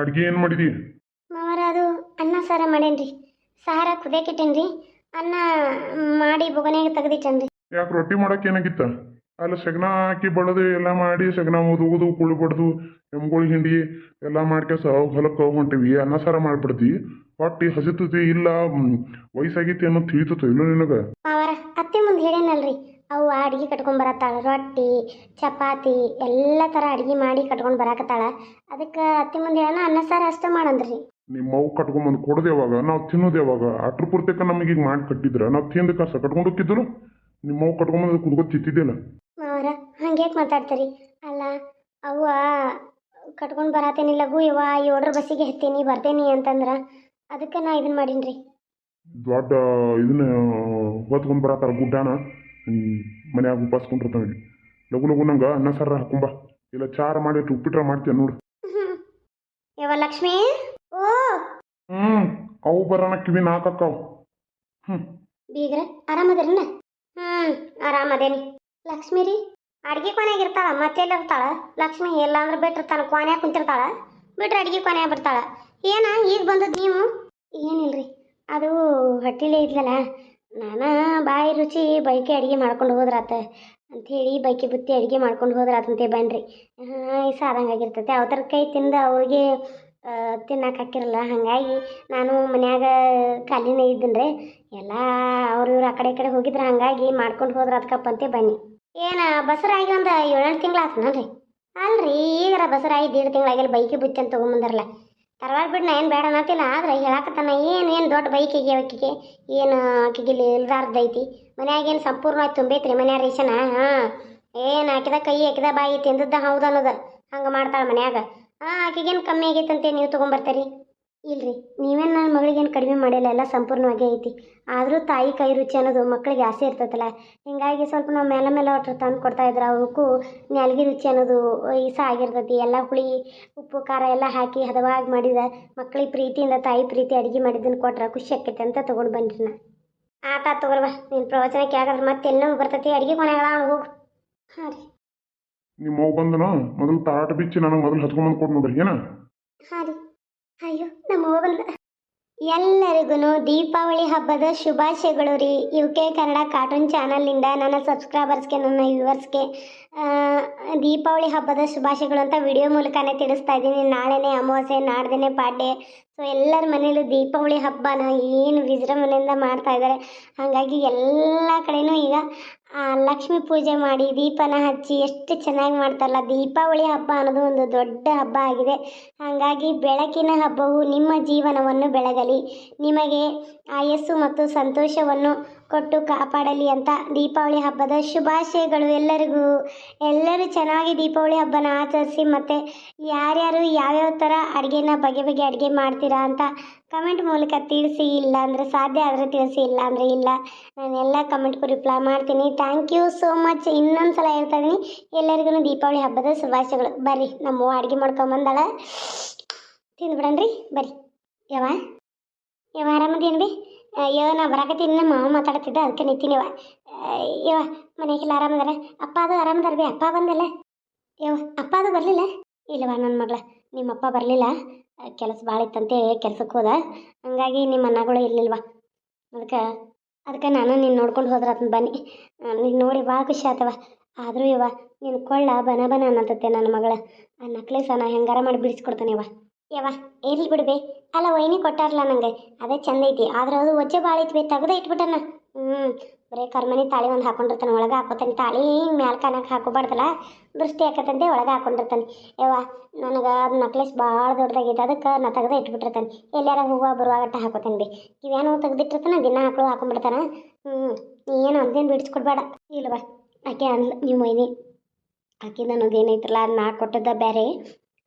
ಅಡ್ಗೆ ಏನು ಮಾಡಿದಿ? ಮಾವರ ಅದು ಅನ್ನ ಸಾರ ಮಾಡೇನ್ರಿ. ಸಾರ ಕುದಿಯಕಿಟ್ಟೇನ್ರಿ ಅನ್ನ ಮಾಡಿ ಬೊಗನೆಗೆ ತೆಗೆದಿಟ್ಟೇನ್ರಿ. ಯಾಕೆ ರೊಟ್ಟಿ ಮಾಡಕ್ಕೆ ಏನಾಗಿತ್ತ? ಅಲ್ಲ ಸಗಣ ಹಾಕಿ ಬಡದು ಎಲ್ಲ ಮಾಡಿ ಸಗಣ ಓದುವುದು ಕುಳು ಬಡ್ದು ಎಮ್ಗಳು ಹಿಂಡಿ ಎಲ್ಲ ಮಾಡ್ಕೆಸ ಹೊಲಕ್ಕೆ ಹೊಂಟಿವಿ. ಅನ್ನ ಸಾರ ಮಾಡ್ಬಿಡ್ತಿ. ಹೊಟ್ಟಿ ಹಸಿತತಿ ಇಲ್ಲ ವಯಸ್ಸಾಗೈತಿ ತಿಳಿತತ್ತು ತಿಳಿತತ ಇಲ್ಲ ನಿನಗೆ? ಮಾವರ ಅತ್ತೆ ಮುಂದೆ ಹೇಳೇನಲ್ರಿ. ಅವು ಅಡುಗೆ ಕಟ್ಕೊಂಡು ಬರತ್ತಾಳ ರೊಟ್ಟಿ ಚಪಾತಿ ಎಲ್ಲ ಥರ ಅಡುಗೆ ಮಾಡಿ ಕಟ್ಕೊಂಡು ಬರಾಕತ್ತಾಳ. ಅದಕ್ಕೆ ಅತ್ತೆ ಮುಂದೆ ಹೇಳೋಣ ಅನ್ನ ಸಾರು ಅಷ್ಟೇ ಮಾಡಂದ್ರಿ? ನಿಮ್ಮ ಅವು ಕಟ್ಕೊಂಬಂದು ಕೊಡೋದು ಯಾವಾಗ ನಾವು ತಿನ್ನೋದು ಯಾವಾಗ? ಅಟ್ರ ಪೂರ್ತಕ ನಮಗೆ ಈಗ ಮಾಡಿ ಕಟ್ಟಿದ್ರ ನಾವು ತಿಂದ ಕಸ ಕಟ್ಕೊಂಡು ಹೋಗ್ತಿದ್ರು ನಿಮ್ಮ ಅವು ಕಟ್ಕೊಂಬಂದು ಕುದ್ಕೊ ತಿಂತಿದ್ದಿಲ್ಲ? ಮಾವರ ಹಂಗ್ಯಾಕೆ ಮಾತಾಡ್ತೀರಿ? ಅಲ್ಲ ಅವ್ವ ಕಟ್ಕೊಂಡು ಬರತ್ತೇನಿ ಲಘು ಈ ಏಳ್ರ ಬಸ್ಸಿಗೆ ಹತ್ತೀನಿ ಬರ್ತೇನಿ ಅಂತಂದ್ರ ಅದಕ್ಕೆ ನಾ ಇದನ್ನ ಮಾಡೀನ್ರಿ. ದೊಡ್ಡ ಇದನ್ನ ಹೊತ್ಕೊಂಡ್ ಬರತ್ತಾರ ಗುಡ್ಡಾನ? ಮನ್ಯಾಗ ಇಲ್ಲಿ. ಲಗು ಲಗು ನಂಗೆ ಅನ್ನ ಸಾರ ಹಾಕೊಂಬ ಇಲ್ಲ ಚಾರ ಮಾಡಿ ಉಪ್ಪಿಟ್ರ ಮಾಡ್ತೀಯ ನೋಡು. ಯವ ಲಕ್ಷ್ಮಿ? ಓ! ಹ್ಮ್ ಅವು ಬರೋಣ ಕಿವಿ ನಾಕಕ್ಕವು ಹ್ಮ್. ಬೀಗ್ರ ಆರಾಮದಿರನ ಹ್ಮ್ ಆರಾಮದೇನಿ ಲಕ್ಷ್ಮಿ ರೀ ಅಡ್ಗೆ ಕೊನೆಯಾಗ ಇರ್ತಾಳ ಮತ್ತೆಲ್ಲ ಇರ್ತಾಳ? ಲಕ್ಷ್ಮಿ ಎಲ್ಲ ಅಂದ್ರೆ ಬಿಟ್ಟಿರ್ತಾಳ ಕೊನೆಯಾಗ ಕುಂತಿರ್ತಾಳ? ಬಿಟ್ರೆ ಅಡ್ಗೆ ಕೊನೆಯಾಗ ಬಿಡ್ತಾಳ? ಏನ ಈಗ ಬಂದದ್ದು ನೀವು? ಏನಿಲ್ರಿ ಅದು ಹೊಟ್ಟಿಲೇ ಇದ್ಲಲ್ಲ ನಾನು ಬಾಯಿ ರುಚಿ ಬೈಕೆ ಅಡುಗೆ ಮಾಡ್ಕೊಂಡು ಹೋದ್ರಾತ. ಅಂಥೇಳಿ ಬೈಕೆ ಬುತ್ತಿ ಅಡುಗೆ ಮಾಡ್ಕೊಂಡು ಹೋದ್ರಾತಂತೆ ಬನ್ರಿ. ಸಾದಂಗೆ ಆಗಿರ್ತೈತೆ. ಥರ ಕೈ ತಿಂದು ಅವ್ರಿಗೆ ತಿನ್ನಕ್ಕೆ ಹಾಕಿರಲ್ಲ. ಹಾಗಾಗಿ ನಾನು ಮನ್ಯಾಗ ಖಾಲಿನೇ ಇದ್ದೀನಿ ರೀ ಎಲ್ಲ ಅವ್ರು ಇವ್ರು ಆ ಕಡೆ ಈ ಕಡೆ ಹೋಗಿದ್ರು ಹಾಗಾಗಿ ಮಾಡ್ಕೊಂಡು ಹೋದ್ರ ಅದಕ್ಕಪ್ಪಂತೆ ಬನ್ನಿ. ಏನು ಬಸರಾಗಿ ಒಂದು ಏಳೆಂಟು ತಿಂಗಳು ಆತನಲ್ರಿ ಅಲ್ರಿ, ಈಗರ ಬಸರಾಗಿ ದೀಡ್ ತಿಂಗಳಾಗಿಲ್ಲ ಬೈಕಿ ಬುತ್ತಿ ಅಂತ ತೊಗೊಂಬಂದಾರಲ್ಲ ತರವಾರ ಬಿಡ್ ಏನು ಬೇಡ ಅನ್ನತ್ತಿಲ್ಲ. ಆದ್ರೆ ಹೇಳಾಕತ್ತಾನ, ಏನು ಏನು ದೊಡ್ಡ ಬೈಕಿಗೆ ಆಕಿಗೆ ಏನು ಆಕಿಗೆ ಇಲ್ದಾರ್ದೈತಿ? ಮನ್ಯಾಗ ಏನು ಸಂಪೂರ್ಣವಾಗಿ ತುಂಬೈತ್ರಿ ಮನ್ಯಾಗ ರೇಷನ ಹಾಂ. ಏನು ಹಾಕಿದ ಕೈ ಹಾಕಿದ ಬಾಯಿ ತಿಂದದ್ದ ಹೌದು ಅನ್ನೋದು ಹಂಗೆ ಮಾಡ್ತಾಳೆ ಮನ್ಯಾಗ. ಹಾಂ ಆಕಿಗೇನು ಕಮ್ಮಿ ಆಗೈತಂತೆ, ನೀವು ತೊಗೊಂಬರ್ತೀರಿ? ಇಲ್ರಿ ನೀವೇನು ನನ್ನ ಮಗಳಿಗೇನು ಕಡಿಮೆ ಮಾಡಿಲ್ಲ ಎಲ್ಲ ಸಂಪೂರ್ಣವಾಗಿ ಐತಿ. ಆದರೂ ತಾಯಿ ಕೈ ರುಚಿ ಅನ್ನೋದು ಮಕ್ಕಳಿಗೆ ಆಸೆ ಇರ್ತೈತಲ್ಲ. ಹಿಂಗಾಗಿ ಸ್ವಲ್ಪ ನಾವು ಮೇಲೆ ಮೇಲೆ ಒಟ್ಟು ತಂದು ಕೊಡ್ತಾ ಇದ್ರೆ ಅವಕ್ಕೂ ನ್ಯಾಲ್ಗಿ ರುಚಿ ಅನ್ನೋದು ಇಸ ಆಗಿರ್ತೈತಿ. ಎಲ್ಲ ಹುಳಿ ಉಪ್ಪು ಖಾರ ಎಲ್ಲ ಹಾಕಿ ಹದವಾಗಿ ಮಾಡಿದ ಮಕ್ಕಳಿಗೆ ಪ್ರೀತಿಯಿಂದ ತಾಯಿ ಪ್ರೀತಿ ಅಡುಗೆ ಮಾಡಿದ್ದನ್ನು ಕೊಟ್ರೆ ಖುಷಿ ಆಕೈತೆ ಅಂತ ತೊಗೊಂಡು ಬಂದ್ರಿ ನಾ. ಆತ ಬಾ ನಿನ್ನ ಪ್ರವಚನ ಕೇಳಿದ್ರೆ ಮತ್ತೆ ಎಲ್ಲೋ ಬರ್ತೈತಿ? ಅಡುಗೆ ಕೊನೆಗಳ ಹೋಗು. ಹಾಂ ರೀ. ನಿಮ್ಮ ಬಂದನ? ಮೊದಲು ತಾಟ ಬಿಚ್ಚಿ ನನಗೆ ಮೊದಲು ಹಚ್ಕೊಂಬಂದು ಕೊಡ್ ನೋಡ್ರಿ ಏನ? ಹಾಂ ರೀ. ನಮ್ಮ ಎಲ್ಲರಿಗೂ ದೀಪಾವಳಿ ಹಬ್ಬದ ಶುಭಾಶಯಗಳು ರೀ. ಯು ಕೆ ಕನ್ನಡ ಕಾರ್ಟೂನ್ ಚಾನಲ್ನಿಂದ ನನ್ನ ಸಬ್ಸ್ಕ್ರೈಬರ್ಸ್ಗೆ ನನ್ನ ವ್ಯೂವರ್ಸ್ಗೆ ದೀಪಾವಳಿ ಹಬ್ಬದ ಶುಭಾಶಯಗಳು ಅಂತ ವಿಡಿಯೋ ಮೂಲಕನೇ ತಿಳಿಸ್ತಾ ಇದ್ದೀನಿ. ನಾಳೆನೇ ಅಮಾವಾಸ್ಯೆ, ನಾಡ್ದೇನೆ ಪಾಡ್ಯೆ. ಸೊ ಎಲ್ಲರ ಮನೇಲೂ ದೀಪಾವಳಿ ಹಬ್ಬನ ಏನು ವಿಜೃಂಭಣೆಯಿಂದ ಮಾಡ್ತಾ ಇದ್ದಾರೆ. ಹಾಗಾಗಿ ಎಲ್ಲ ಕಡೆಯೂ ಈಗ ಲಕ್ಷ್ಮೀ ಪೂಜೆ ಮಾಡಿ ದೀಪನ ಹಚ್ಚಿ ಎಷ್ಟು ಚೆನ್ನಾಗಿ ಮಾಡ್ತಾರಲ್ಲ. ದೀಪಾವಳಿ ಹಬ್ಬ ಅನ್ನೋದು ಒಂದು ದೊಡ್ಡ ಹಬ್ಬ ಆಗಿದೆ. ಹಾಗಾಗಿ ಬೆಳಕಿನ ಹಬ್ಬವು ನಿಮ್ಮ ಜೀವನವನ್ನು ಬೆಳಗಲಿ. ನಿಮಗೆ ಆಯಸ್ಸು ಮತ್ತು ಸಂತೋಷವನ್ನು ಕೊಟ್ಟು ಕಾಪಾಡಲಿ ಅಂತ ದೀಪಾವಳಿ ಹಬ್ಬದ ಶುಭಾಶಯಗಳು ಎಲ್ಲರಿಗೂ. ಎಲ್ಲರೂ ಚೆನ್ನಾಗಿ ದೀಪಾವಳಿ ಹಬ್ಬನ ಆಚರಿಸಿ ಮತ್ತು ಯಾರ್ಯಾರು ಯಾವ್ಯಾವ ಥರ ಅಡುಗೆನ ಬಗೆ ಬಗೆ ಅಡುಗೆ ಮಾಡ್ತೀರಾ ಅಂತ ಕಮೆಂಟ್ ಮೂಲಕ ತಿಳಿಸಿ ಇಲ್ಲ ಅಂದರೆ ಸಾಧ್ಯ ಆದರೆ ತಿಳಿಸಿ ಇಲ್ಲ ಅಂದರೆ ಇಲ್ಲ. ನಾನು ಎಲ್ಲ ಕಮೆಂಟ್ಗೂ ರಿಪ್ಲೈ ಮಾಡ್ತೀನಿ. ಥ್ಯಾಂಕ್ ಯು ಸೋ ಮಚ್ ಇನ್ನೊಂದು ಸಲ ಹೇಳ್ತಾ ಇದ್ದೀನಿ ಎಲ್ಲರಿಗೂ ದೀಪಾವಳಿ ಹಬ್ಬದ ಶುಭಾಶಯಗಳು. ಬರ್ರಿ, ನಮ್ಮ ಅಡುಗೆ ಮಾಡ್ಕೊಂಬಂದಾಳ ತಿಂದ್ಬಿಡನ್ರಿ, ಬರ್ರಿ. ಯಾವ ಯಾವ ಆರಾಮದೇನು ಬಿ ಅಯ್ಯೋ, ನಾ ಬರಾಕತ್ತೀನಿ ನಮ್ಮ ಮಾವ ಮಾತಾಡ್ತಿದ್ದ, ಅದಕ್ಕೆ ನಿಂತೀನಿ ಯವ ಯವ ಮನೆಗೆಲ್ಲ ಆರಾಮದಾರ ಅಪ್ಪ ಅದು ಆರಾಮದಾರ ಬಿ, ಅಪ್ಪ ಬಂದಿಲ್ಲ? ಅಯ್ಯೋ ಅಪ್ಪ ಅದು ಬರಲಿಲ್ಲ? ಇಲ್ಲವ ನನ್ನ ಮಗಳ, ನಿಮ್ಮ ಅಪ್ಪ ಬರಲಿಲ್ಲ. ಕೆಲಸ ಭಾಳ ಇತ್ತಂತೆ ಕೆಲ್ಸಕ್ಕೆ ಹೋದ. ಹಂಗಾಗಿ ನಿಮ್ಮ ಅಣ್ಣಗಳು ಇರಲಿಲ್ವ. ಅದಕ್ಕೆ ಅದಕ್ಕೆ ನಾನು ನೀನು ನೋಡ್ಕೊಂಡು ಹೋದ್ರ ಅದನ್ನ ಬನ್ನಿ. ನೀನು ನೋಡಿ ಭಾಳ ಖುಷಿ ಆತವ ಆದರೂ ಇವ ನಿನ್ನ ಕೊಳ್ಳ ಬನ ಬನ ಅನ್ನತತ್ತೆ ನನ್ನ ಮಗಳ. ಆ, ನಕ್ಲೇಸ ನಾ ಹೆಂಗಾರ ಮಾಡಿ ಬಿಡಿಸ್ಕೊಡ್ತಾನೆ ಇವ ಯವ್ವ, ಇರ್ಲಿ ಬಿಡ್ಬೆ ಅಲ್ಲ, ವೈನಿ ಕೊಟ್ಟಾರಲ್ಲ ನಂಗೆ. ಅದೇ ಚಂದ ಐತಿ. ಆದ್ರೆ ಅದು ಒಜ್ಜೆ ಭಾಳ ಐತಿ ಬೇ, ತೆಗ್ದ ಇಟ್ಬಿಟ್ಟನ. ಹ್ಞೂ ಬರೀ ಕರ್ಮನಿ ತಾಳಿ ಒಂದು ಹಾಕೊಂಡಿರ್ತಾನೆ, ಒಳಗೆ ಹಾಕೋತಾನೆ. ತಾಳಿ ಹಿಂಗೆ ಮ್ಯಾಲ್ ಕಾಣಕ್ಕೆ ಹಾಕೋಬಾರ್ದಲ್ಲ. ದೃಷ್ಟಿ ಹಾಕತ್ತಂತೆ, ಒಳಗೆ ಹಾಕೊಂಡಿರ್ತಾನೆ. ಯವ್ವ, ನನಗೆ ಅದು ನಕ್ಲೆಸ್ ಭಾಳ ದೊಡ್ಡದಾಗಿತ್ತು ಅದಕ್ಕೆ ನಾ ತೆಗ್ದು ಇಟ್ಬಿಟ್ಟಿರ್ತಾನೆ. ಎಲ್ಲಾರ ಹೂವು ಬರುವಾಗಟ್ಟ ಹಾಕೋತಾನೆ ಬಿ. ಇವೇನು ತೆಗ್ದಿಟ್ಟಿರ್ತಾನೆ, ದಿನ ಹಾಕಳು ಹಾಕೊಂಡ್ಬಿಡ್ತಾನೆ ಹ್ಞೂ ಏನು ಅಂದೇನು ಬಿಡಿಸ್ಕೊಡ್ಬೇಡ. ಇಲ್ವಾ? ಆಕೆ ಅಂದ್ಲು ನಿಮ್ಮ ಮೈನಿ ಆಕೆ ಅನ್ನೋದು ಏನೈತ್ರಲ್ಲ ಅದು ನಾ ಕೊಟ್ಟದ್ದ ಬೇರೆ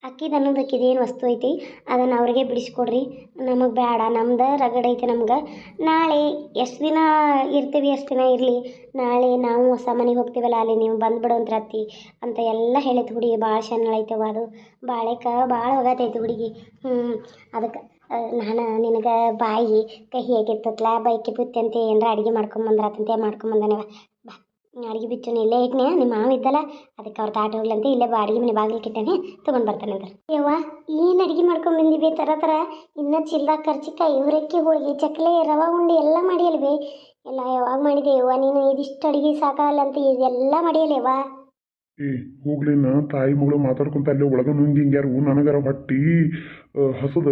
ಅಕ್ಕಿದ ಅನ್ನೋದಕ್ಕೆ ಏನು ವಸ್ತು ಐತಿ, ಅದನ್ನು ಅವ್ರಿಗೆ ಬಿಡಿಸ್ಕೊಡ್ರಿ. ನಮಗೆ ಬೇಡ, ನಮ್ದು ರಗಡ ಐತೆ ನಮ್ಗೆ. ನಾಳೆ ಎಷ್ಟು ದಿನ ಇರ್ತೀವಿ, ಎಷ್ಟು ದಿನ ಇರಲಿ? ನಾಳೆ ನಾವು ಹೊಸ ಮನೆಗೆ ಹೋಗ್ತೀವಲ್ಲ, ಅಲ್ಲಿ ನೀವು ಬಂದ್ಬಿಡುವಂತ ಅತ್ತಿ ಅಂತ ಎಲ್ಲ ಹೇಳಿತು ಹುಡುಗಿ ಭಾಳ ಐತವ ಅದು. ಬಾಳೆಕ ಭಾಳ ಹೋಗತೈತಿ ಹುಡುಗಿ. ಹ್ಞೂ ಅದಕ್ಕೆ ನಾನು ನಿನಗೆ ಬಾಯಿ ಕಹಿ ಆಗಿರ್ತತ್ಲ, ಬೈಕಿ ಬುತ್ತಿ ಅಂತ ಏನಾರ ಅಡುಗೆ ಮಾಡ್ಕೊಂಬಂದ್ರಾತಂತೆ, ಮಾಡ್ಕೊಂಬಂದನವ. ಅಡುಗೆ ಬಿಚ್ಚನ ಇಲ್ಲೇ ಇಟ್ನೆ ನಿಮ್ಮ ಮಾವ ಇದ್ದಲ್ಲ ಅದಕ್ಕೆ ಅವ್ರ ತಾಟ ಹೋಗ್ಲಂತೆ ಇಲ್ಲೇ ಬಾಡಿಗೆ ಮನೆ ಬಾಗಿಲು ಕಿಟ್ಟನೆ ತೊಗೊಂಡು ಬರ್ತಾನೆ ಅಂದ್ರೆ ಯವ್ವ ಏನು ಅಡುಗೆ ಮಾಡ್ಕೊಂಡ್ ಬಂದಿವಿ ತರ ತರ ಇನ್ನ ಚಿಲ್ದ ಕರ್ಚಿಕಾಯಿ ಇವರಕ್ಕಿ ಹೋಳಿಗೆ ಚಕ್ಲೆ ರವೆ ಉಂಡೆ ಎಲ್ಲ ಮಾಡಿಯಲ್ವೇ? ಎಲ್ಲ ಯಾವಾಗ ಮಾಡಿದೆ ಯವ್ವ ನೀನು ಇದಿಷ್ಟು ಅಡಿಗೆ ಸಾಕಾಗಲ್ಲ ಅಂತ ಇದೆಲ್ಲ ಮಾಡಿಯಲ್ಲೇವ್ವ ಏ ಹೋಗ್ಲಿನ ತಾಯಿ ಮಗಳು ಮಾತಾಡ್ಕೊಂತ ಅಲ್ಲೇ ಒಳಗ ನುಂಗಿಂಗ್ಯಾರು ನನಗಾರ ಆ, ಹಸದ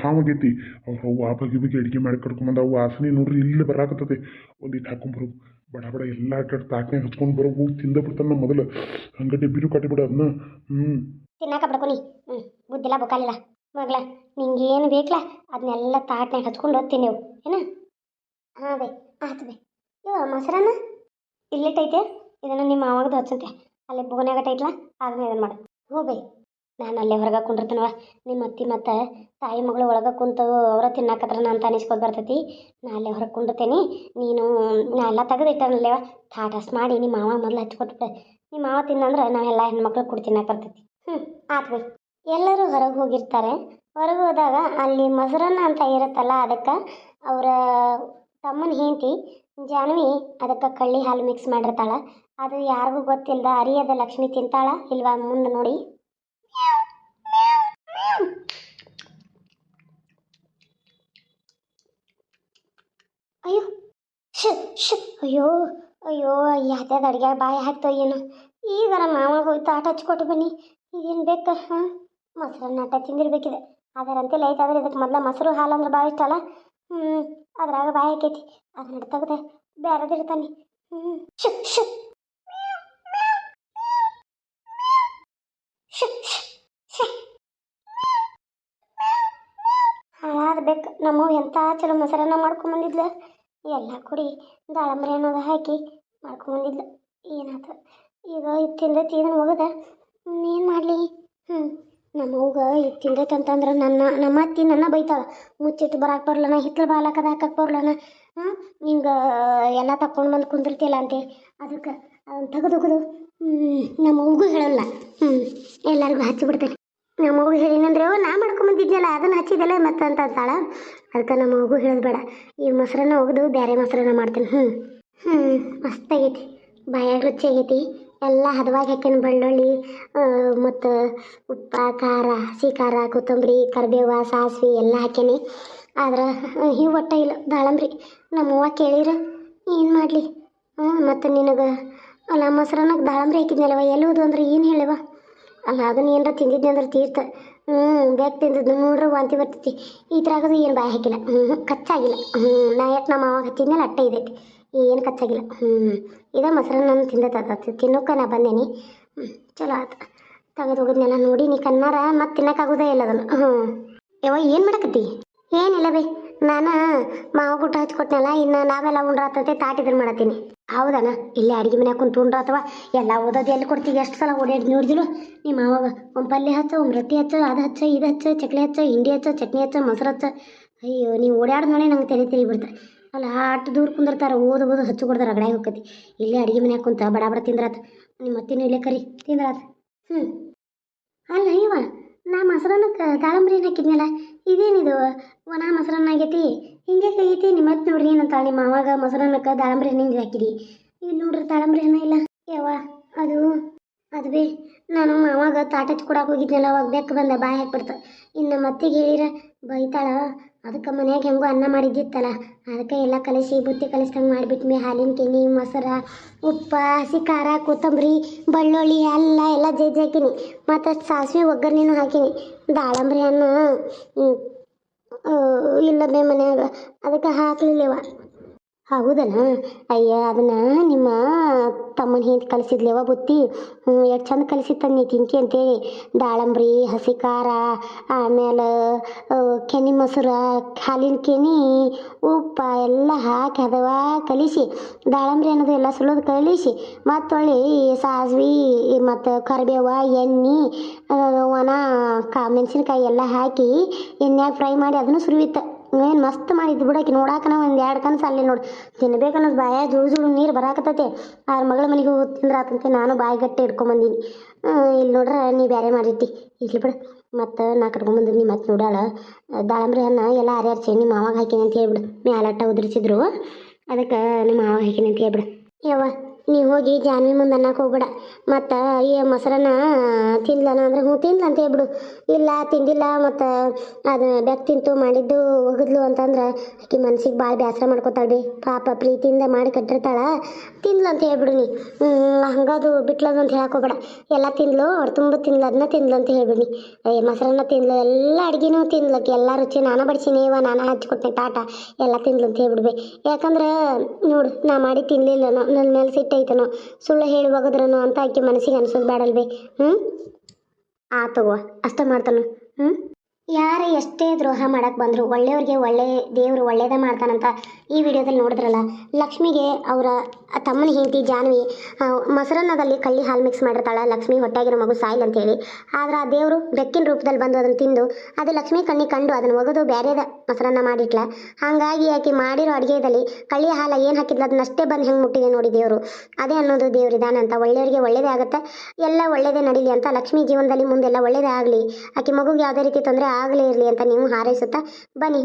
ಹಾವಾಗೈತಿ. ಅವ್ರ ಆ ಬಗೆ ಬಗೆ ಅಡಿಗೆ ಮಾಡಿ ಕರ್ಕೊಂಬಂದ ಅವು ವಾಸನೆ ನೋಡ್ರಿ ಇಲ್ಲಿ ಒಂದಿಟ್ ಒಂದಿಟ್ಟು ಹಾಕೊಂಬರು ಬಡ ಬಡ ಎಲ್ಲ ಕಡೆ ತಾಕನೆ ಹಚ್ಕೊಂಡು ಬರೋ ಹೋಗಿ ತಿಂದ ಬಿಡ್ತಾನ ಮೊದಲು. ಹಂಗಡ್ಡೆ ಬಿರು ಕಟ್ಟಿಬಿಡ ಅದನ್ನ ಹ್ಞೂ ತಿನ್ನಾಕ ಬಡ್ಕೊನಿ. ಹ್ಞೂ ಬುದ್ಧಿಲ್ಲ, ಬೊಕಾಲಿಲ್ಲ. ಮಗಳ ನಿಂಗೆ ಏನು ಬೇಕಲ್ಲ ಅದನ್ನೆಲ್ಲ ತಾಟ್ನಾಗ ಹಚ್ಕೊಂಡು ಹೋಗ್ತೀನಿ ನೀವು. ಏನ? ಹಾಂ ಬೇ ಆಯ್ತು ಬೇ. ಇವ ಮೊಸರನ್ನ? ಇಲ್ಲಿಟ್ಟೈತೆ. ಇದನ್ನು ನಿಮ್ಮ ಮಾವಾಗದು ಹಚ್ಚಂತೆ ಅಲ್ಲಿ ಬೋನ್ಯಾಗಟ ಐತ್ಲ ಅದನ್ನ ಇದನ್ನು ಮಾಡು. ಹ್ಞೂ ಬೈ. ನಾನು ಅಲ್ಲೇ ಹೊರಗೆ ಕುಂಡಿರ್ತೀನವ ನಿಮ್ಮ ಅತ್ತಿ ಮತ್ತು ತಾಯಿ ಮಗಳು ಒಳಗೆ ಕುಂತು ಅವರ ತಿನ್ನಾಕತ್ರ ಅಂತ ತಾನಿಸ್ಕೊತ ಬರ್ತೈತಿ. ನಾ ಅಲ್ಲೇ ಹೊರಗೆ ಕುಂಡಿರ್ತೇನೆ ನೀನು, ನಾ ಎಲ್ಲ ತೆಗೆದಿಟ್ಟನಲ್ಲೇವ ಥಾಟಸ್ ಮಾಡಿ ನಿಮ್ಮ ಮಾವ ಮೊದಲು ಹಚ್ಕೊಟ್ಬಿಟ್ಟೆ ನಿಮ್ಮ ಮಾವ ತಿನ್ನಂದ್ರೆ ನಾವೆಲ್ಲ ಹೆಣ್ಮಕ್ಳು ಕೂಡ ತಿನ್ನಕ್ಕೆ ಬರ್ತೈತಿ. ಹ್ಞೂ ಆತು ಎಲ್ಲರೂ ಹೊರಗೆ ಹೋಗಿರ್ತಾರೆ. ಹೊರಗೆ ಹೋದಾಗ ಅಲ್ಲಿ ಮೊಸರನ್ನ ಅಂತ ಇರುತ್ತಲ್ಲ ಅದಕ್ಕೆ ಅವರ ತಮ್ಮನ ಹೆಂಡತಿ ಜಾನ್ವಿ ಅದಕ್ಕೆ ಕಳ್ಳಿ ಹಾಲು ಮಿಕ್ಸ್ ಮಾಡಿರ್ತಾಳೆ. ಅದು ಯಾರಿಗೂ ಗೊತ್ತಿಲ್ಲದ ಅರಿಯದ ಲಕ್ಷ್ಮಿ ತಿಂತಾಳ ಇಲ್ವಾ ಮುಂದೆ ನೋಡಿ. ಅಯ್ಯೋ ಅಯ್ಯೋ ಯಾವ್ದಾದ್ರು ಅಡುಗೆ ಬಾಯಿ ಹಾಕ್ತೋ ಏನು? ಈಗ ನಮ್ಮ ಮಾವ ಹೋಗಿ ತಾಟ ಹಚ್ಕೊಟ್ಟು ಬನ್ನಿ. ಇದೇನು ಬೇಕು, ಹಾಂ? ಮೊಸರನ್ನ ಆಟ ತಿಂದಿರ್ಬೇಕಿದೆ. ಅದರಂತೆ ಲೈಟ್ ಆದ್ರೆ ಇದಕ್ಕೆ ಮೊದಲ ಮೊಸರು ಹಾಲು ಅಂದ್ರೆ ಭಾಳ ಇಷ್ಟ ಅಲ್ಲ? ಹ್ಞೂ ಅದ್ರಾಗ ಬಾಯಿ ಹಾಕೈತಿ. ಅದನ್ನ ತೆಗ್ದೆ ಬೇರೆದಿರ್ತಾನೆ ಹ್ಞೂ ಶುಕ್ ಶುಕ್. ಹಾಳಾದ ಬೇಕು ನಮ್ಮ ಎಂಥ ಚಲೋ ಮೊಸರನ್ನ ಮಾಡ್ಕೊಂಬಂದಿದ್ಲು ಎಲ್ಲ ಕೊಡಿ, ದಾಳಂಬ್ರಿ ಅನ್ನೋದು ಹಾಕಿ ಮಾಡ್ಕೊಂಬಂದಿದ್ಲು. ಏನಾಯ್ತು ಈಗ ಇದು ತಿಂದೈತಿ ಇದನ್ನು ಹೋಗದ? ಏನು ಮಾಡಲಿ. ಹ್ಞೂ ನಮ್ಮ ಅವ್ಗ ಇದು ತಿಂದೈತೆ ಅಂತಂದ್ರೆ ನನ್ನ, ನಮ್ಮ ಅತ್ತಿ ನನ್ನ ಬೈತಾಳ. ಮುಚ್ಚಿಟ್ಟು ಬರಕ್ಕೆ ಬರಲನ, ಹಿತ್ತಲು ಬಾಲಕದ ಹಾಕಕ್ಕೆ ಬರಲನ. ಹ್ಞೂ ಹಿಂಗೆ ಎಲ್ಲ ತಕ್ಕೊಂಡು ಬಂದು ಕುಂದಿರ್ತಿಲ್ಲ ಅಂತೆ. ಅದಕ್ಕೆ ಅದನ್ನು ತೆಗೆದು ನಮ್ಮ ಅವ್ಗೂ ಹೇಳಲ್ಲ. ಹ್ಞೂ ಎಲ್ಲರಿಗೂ ಹಚ್ಚಿಬಿಡ್ತೇನೆ ನಮ್ಮ ಅವ್ಗೆ ಹೇಳಿನಂದ್ರೆ ನಾ ಮಾಡ್ಕೊಂಬಂದಿದ್ನಲ್ಲ, ಅದನ್ನು ಹಚ್ಚಿದಲ್ಲ ಮತ್ತೆ ಅಂತ ಅಂತಾಳ. ಅದಕ್ಕೆ ನಮ್ಮ ಮಗು ಹೇಳೋದು ಬೇಡ. ಈ ಮೊಸರನ್ನ ಒಗೆದು ಬೇರೆ ಮೊಸರನ್ನ ಮಾಡ್ತೀನಿ. ಹ್ಞೂ ಹ್ಞೂ ಮಸ್ತಾಗೈತಿ. ಬಾಯಾಗ ರುಚಿಯಾಗೈತಿ ಎಲ್ಲ ಹದವಾಗಿ ಹಾಕ್ಯಾನ ಬೆಳ್ಳುಳ್ಳಿ ಮತ್ತು ಉಪ್ಪು, ಖಾರ, ಹಸಿ ಖಾರ, ಕೊತ್ತಂಬರಿ, ಕರಿಬೇವು, ಸಾಸಿವೆ ಎಲ್ಲ ಹಾಕ್ಯಾನಿ. ಆದ್ರೆ ಈ ಒಟ್ಟ ಇಲ್ಲ. ದಾಳಂಬ್ರಿ. ನಮ್ಮವ್ವ ಕೇಳಿರ, ಏನು ಮಾಡಲಿ? ಹ್ಞೂ ಮತ್ತು ನಿನಗೆ, ಅಲ್ಲ ಮೊಸರನ್ನಾಗ ದಾಳಂಬ್ರಿ ಹಾಕಿದ್ನಲ್ಲವ ಎಲ್ಲೋದು ಅಂದ್ರೆ ಏನು ಹೇಳವ? ಅಲ್ಲ, ಅದನ್ನ ಏನಾರ ತಿಂದಿದ್ದೆ ಅಂದ್ರೆ ತೀರ್ಥ. ಹ್ಞೂ ಬೇಕು ತಿಂದದ್ದು ನೋಡ್ರೆ, ವಾಂತಿ ಬರ್ತೈತಿ. ಥರ ಏನು ಬಾಯಿ ಹಾಕಿಲ್ಲ. ಹ್ಞೂ ಕಚ್ಚಾಗಿಲ್ಲ. ಹ್ಞೂ ನಾ ಯಾಕೆ ನಮ್ಮ ಮಾವ ಹಚ್ಚಿದ್ಮೇಲೆ ಅಟ್ಟೆ ಇದೈತಿ. ಏನು ಕಚ್ಚಾಗಿಲ್ಲ. ಹ್ಞೂ ಇದೇ ಮೊಸರನ್ನ ತಿಂದತ್ತ ತಿನ್ನೋಕೆ ನಾ ಬಂದೇನಿ. ಚಲೋ ಆಯ್ತು ತೆಗೆದು ಹೋಗಿದ್ನೆಲ್ಲ ನೋಡಿ ನೀ ಕಣ್ಣಾರ ಮತ್ತೆ ತಿನ್ನೋಕ್ಕಾಗೋದೇ ಇಲ್ಲ ಅದನ್ನು. ಹ್ಞೂ ಯವ್ವ, ಏನು ಮಾಡಕತ್ತಿ? ಏನಿಲ್ಲ ಬೇ. ನಾನು ಮಾವ ಗುಟ್ಟ ಹಚ್ಕೊಟ್ನಲ್ಲ ಇನ್ನು ನಾವೆಲ್ಲ ಉಂಡ್ರಾತಂತೆ ತಾಟಿದ್ರು ಮಾಡತ್ತೀನಿ. ಹೌದನ? ಇಲ್ಲೇ ಅಡುಗೆ ಮನ್ಯಾಗ ಕುಂತು ಉಂಡ್ರ ಅಥವಾ? ಎಲ್ಲ ಓದೋದು ಎಲ್ಲಿ ಕೊಡ್ತೀವಿ? ಎಷ್ಟು ಸಲ ಓಡಾಡಿ ನೋಡಿದ್ರು ನಿಮ್ಮ ಮಾವಾಗ ಒಂದು ಪಲ್ಯ ಹಚ್ಚ ಒಂದು ರೊಟ್ಟಿ ಹಚ್ಚ, ಅದು ಹಚ್ಚ, ಇದು ಹಚ್ಚ, ಚಕ್ಲಿ ಹಚ್ಚ, ಹಿಂಡಿ ಹಚ್ಚ, ಚಟ್ನಿ ಹಚ್ಚ, ಮೊಸರು ಹಚ್ಚ. ಅಯ್ಯೋ, ನೀವು ಓಡಾಡ್ ನೋಡಿ ನಂಗೆ ತೆರೆ ತೆರೆ ಬಿಡ್ತಾರೆ ಅಲ್ಲ, ಅಷ್ಟು ದೂರ ಕುಂದಿರ್ತಾರೆ, ಓದು ಓದು ಹಚ್ಚು ಕೊಡ್ತಾರೆ ಅಗಡೆ ಹೋಗತಿ ಇಲ್ಲೇ ಅಡುಗೆ ಮನ್ಯಾಗ ಕುಂತ ಬಡ ಬಡ ತಿಂದ್ರಾತ. ನಿಮ್ಮ ಇಲ್ಲೇ ಕರಿ, ತಿಂದ್ರಾತ. ಹ್ಞೂ ಅಲ್ಲ, ಇವ ನಾ ಮೊಸರನ್ನಕ್ಕೆ ಏನು ಹಾಕಿದ್ನಲ್ಲ, ಇದೇನಿದು? ಒಣ ಮೊಸರನ್ನ ಆಗೈತಿ. ಹಿಂಗೆ ಕೈತಿ ನಿಮ್ಮ ಮತ್ತೆ ನೋಡ್ರಿ ನನ್ನ ನಿಮ್ಮ ಅವಾಗ ಮೊಸರನ್ನಕ್ಕೆ ದಾಳಂಬ್ರಿ ಹಣ್ಣಿಂದ ಹಾಕಿದಿ. ಇಲ್ಲಿ ನೋಡ್ರಿ ದಾಳಂಬ್ರಿ ಹಣ್ಣ ಇಲ್ಲ. ಯಾವ ಅದು ಅದು ಬೇ, ನಾನು ಮಾವಾಗ ತಾಟ ಕೊಡಕ್ಕೆ ಹೋಗಿದ್ನಲ್ಲ, ಅವಾಗ ಬೆಕ್ಕ ಬಂದ, ಬಾಯಿ ಹಾಕ್ಬಿಡ್ತ. ಇನ್ನು ಮತ್ತಿಗೆ ಹೇಳಿರ, ಬೈತಾಳ ಅದಕ್ಕೆ ಮನ್ಯಾಗ ಹೆಂಗೋ ಅನ್ನ ಮಾಡಿದ್ದಿತ್ತಲ್ಲ, ಅದಕ್ಕೆ ಎಲ್ಲ ಕಲಸಿ ಬುತ್ತಿ ಕಲಿಸ್ದಂಗೆ ಮಾಡಿಬಿಟ್ಮಿ ಹಾಲಿನ ಕೆನಿ ಮೊಸರ, ಉಪ್ಪು, ಹಸಿ ಖಾರ, ಕೊತ್ತಂಬರಿ, ಬೆಳ್ಳುಳ್ಳಿ ಎಲ್ಲ ಎಲ್ಲ ಜಜ್ಜಿ ಹಾಕಿನಿ. ಮತ್ತು ಸಾಸಿವೆ ಒಗ್ಗರಣೆನೂ ಹಾಕಿನಿ. ದಾಳಂಬ್ರಿ ಹಣ್ಣು ಇಲ್ಲದೆ ಮನ್ಯಾಗ ಅದಕ್ಕೆ ಹಾಕ್ಲಿಲ್ಲವ. ಹೌದನ ಅಯ್ಯ, ಅದನ್ನ ನಿಮ್ಮ ತಮ್ಮನ ಹಿಂದೆ ಕಲಿಸಿದ್ಲೇವ ಬುತ್ತಿ? ಎಷ್ಟು ಚಂದ ಕಲಿಸಿತ್ತ ನೀ ತಿಂತಿ ಅಂತೇಳಿ. ದಾಳಂಬ್ರಿ ಹಸಿ ಖಾರ ಆಮೇಲೆ ಕೆನಿ ಮೊಸರು, ಹಾಲಿನ ಕೆನೆ, ಉಪ್ಪ ಎಲ್ಲ ಹಾಕಿ ಅದವ ಕಲಿಸಿ. ದಾಳಂಬ್ರಿ ಅನ್ನೋದು ಎಲ್ಲ ಸುಲೋದು ಕಲಿಸಿ. ಮತ್ತೊಳ್ಳಿ ಸಾಸ್ವಿ, ಮತ್ತು ಕರಿಬೇವ, ಎಣ್ಣೆ ಒಣ, ಕಾ, ಮೆಣಸಿನ್ಕಾಯಿ ಎಲ್ಲ ಹಾಕಿ ಎಣ್ಣೆಯಾಗ ಫ್ರೈ ಮಾಡಿ ಅದನ್ನು ಸುರಿವಿತ್ತು. ಏನು ಮಸ್ತ್ ಮಾಡಿದ್ದು ಬಿಡಕ್ಕೆ ನೋಡಾಕನ ಒಂದು ಎರಡು ಕನಸು ಅಲ್ಲಿ ನೋಡಿ. ತಿನ್ಬೇಕನ್ನೋದು ಬಾಯ ಜುಳು ಜುಳು ನೀರು ಬರಾಕತ್ತೈತೆ. ಅವ್ರ ಮಗಳ ಮನೆಗೆ ಹೋಗಿ ತಿಂದ್ರೆ ಆತಂತೆ, ನಾನು ಬಾಯಿ ಗಟ್ಟಿ ಇಟ್ಕೊಂಬಂದೀನಿ ಇಲ್ಲಿ ನೋಡ್ರೆ ನೀ ಬೇರೆ ಮಾಡಿಟ್ಟಿ ಇಲ್ಲಿ ಬಿಡು. ಮತ್ತು ನಾ ಕಟ್ಕೊಂಬಂದಿನಿ ಮತ್ತೆ ನೋಡಾಳ ದಾಳಂಬ್ರಿ ಅನ್ನ ಎಲ್ಲ ಹರಿಯಾರ್ಸಿ ನಿಮ್ಮ ಮಾವಾಗ ಹಾಕಿನಿ ಅಂತ ಹೇಳ್ಬಿಡು. ಮ್ಯಾಲಟ್ಟ ಉದುರಿಸಿದ್ರು. ಅದಕ್ಕೆ ನಿಮ್ಮ ಮಾವ ಹಾಕಿನಿ ಅಂತ ಹೇಳ್ಬಿಡು. ಯವ್ವ, ನೀ ಹೋಗಿ ಜಾನ್ವಿ ಮುಂದೆ ಅನ್ನಕ್ಕೆ ಹೋಗ್ಬೇಡ. ಮತ್ತು ಈ ಮೊಸರನ್ನ ತಿನ್ಲನ ಅಂದ್ರೆ ಹ್ಞೂ ತಿನ್ಲ ಅಂತ ಹೇಳ್ಬಿಡು. ಇಲ್ಲ ತಿಂದಿಲ್ಲ ಮತ್ತು ಅದು ಬೆಕ್ ತಿಂತು ಮಾಡಿದ್ದು ಒಗದ್ಲು ಅಂತಂದ್ರೆ ಆಕಿ ಮನ್ಸಿಗೆ ಭಾಳ ಬೇಸರ ಮಾಡ್ಕೊತಾಳ ಪಾಪ ಪ್ರೀತಿಯಿಂದ ಮಾಡಿ ಕಟ್ಟಿರ್ತಾಳ. ತಿನ್ಲು ಅಂತ ಹೇಳ್ಬಿಡಿನಿ ಹಂಗದು ಬಿಟ್ಲದು ಅಂತ ಹೇಳಕೋಬೇಡ ಎಲ್ಲ ತಿನ್ಲು, ಅವ್ರು ತುಂಬ ತಿನ್ಲು ಅದನ್ನ ತಿನ್ಲು ಅಂತ ಹೇಳ್ಬಿಡಿ ಏ, ಮೊಸರನ್ನ ತಿನ್ಲು, ಎಲ್ಲ ಅಡ್ಗಿನೂ ತಿನ್ಲಕ್ಕೆ ಎಲ್ಲ ರುಚಿ, ನಾನು ಬಡಿಸಿನಿ, ಇವ ನಾನು ಹಚ್ಕೊಟ್ನೆ ತಾಟ ಎಲ್ಲ ತಿನ್ಲು ಅಂತ ಹೇಳ್ಬಿಡ್ಬೆ ಯಾಕಂದ್ರೆ ನೋಡು, ನಾ ಮಾಡಿ ತಿನ್ಲಿಲ್ಲನೋ ನನ್ನ ಮೇಲೆ ಸಿಟ್ಟೈತನೋ, ಸುಳ್ಳು ಹೇಳಿ ಒಗದ್ರನೋ ಅಂತ ಆಕೆ ಮನಸ್ಸಿಗೆ ಅನ್ಸೋದು ಬೇಡಲ್ವೇ ಹ್ಞೂ ಆ ತಗೋ ಅಷ್ಟ ಮಾಡ್ತಾನು. ಹ್ಞೂ ಯಾರು ಎಷ್ಟೇ ದ್ರೋಹ ಮಾಡಕ್ಕೆ ಬಂದರು ಒಳ್ಳೆಯವ್ರಿಗೆ ಒಳ್ಳೆ ದೇವರು ಒಳ್ಳೆಯದೇ ಮಾಡ್ತಾನಂತ ಈ ವಿಡಿಯೋದಲ್ಲಿ ನೋಡಿದ್ರಲ್ಲ, ಲಕ್ಷ್ಮಿಗೆ ಅವರ ತಮ್ಮನ ಹೆಂಡತಿ ಜಾನ್ವಿ ಮೊಸರನ್ನದಲ್ಲಿ ಕಳ್ಳಿ ಹಾಲು ಮಿಕ್ಸ್ ಮಾಡಿರ್ತಾಳೆ, ಲಕ್ಷ್ಮಿ ಹೊಟ್ಟೆಗಿರೋ ಮಗು ಸಾಯಿಲ್ ಅಂತೇಳಿ ಆದ್ರೆ ಆ ದೇವರು ಬೆಕ್ಕಿನ ರೂಪದಲ್ಲಿ ಬಂದು ಅದನ್ನು ತಿಂದು, ಅದು ಲಕ್ಷ್ಮಿ ಕಣ್ಣಿ ಕಂಡು ಅದನ್ನು ಒಗೆದು ಬೇರೆದ ಮೊಸರನ್ನ ಮಾಡಿಟ್ಲ. ಹಾಗಾಗಿ ಆಕೆ ಮಾಡಿರೋ ಅಡುಗೆದಲ್ಲಿ ಕಳ್ಳಿ ಹಾಲು ಏನು ಹಾಕಿದ್ಲ ಅದನ್ನಷ್ಟೇ ಬಂದು ಹೆಂಗೆ ಮುಟ್ಟಿದೆ ನೋಡಿ ದೇವರು. ಅದೇ ಅನ್ನೋದು ದೇವ್ರ ಇದಾನೆ ಅಂತ, ಒಳ್ಳೆಯವರಿಗೆ ಒಳ್ಳೆಯದೇ ಆಗುತ್ತೆ, ಎಲ್ಲ ಒಳ್ಳೆಯದೇ ನಡೀಲಿ ಅಂತ ಲಕ್ಷ್ಮಿ ಜೀವನದಲ್ಲಿ ಮುಂದೆಲ್ಲ ಒಳ್ಳೆಯದೇ ಆಗಲಿ. ಆಕೆ ಮಗುಗೆ ಯಾವುದೇ ರೀತಿ ತೊಂದರೆ ಆಗಲೇ ಇರಲಿ ಅಂತ ನೀವು ಹಾರೈಸುತ್ತಾ ಬನ್ನಿ.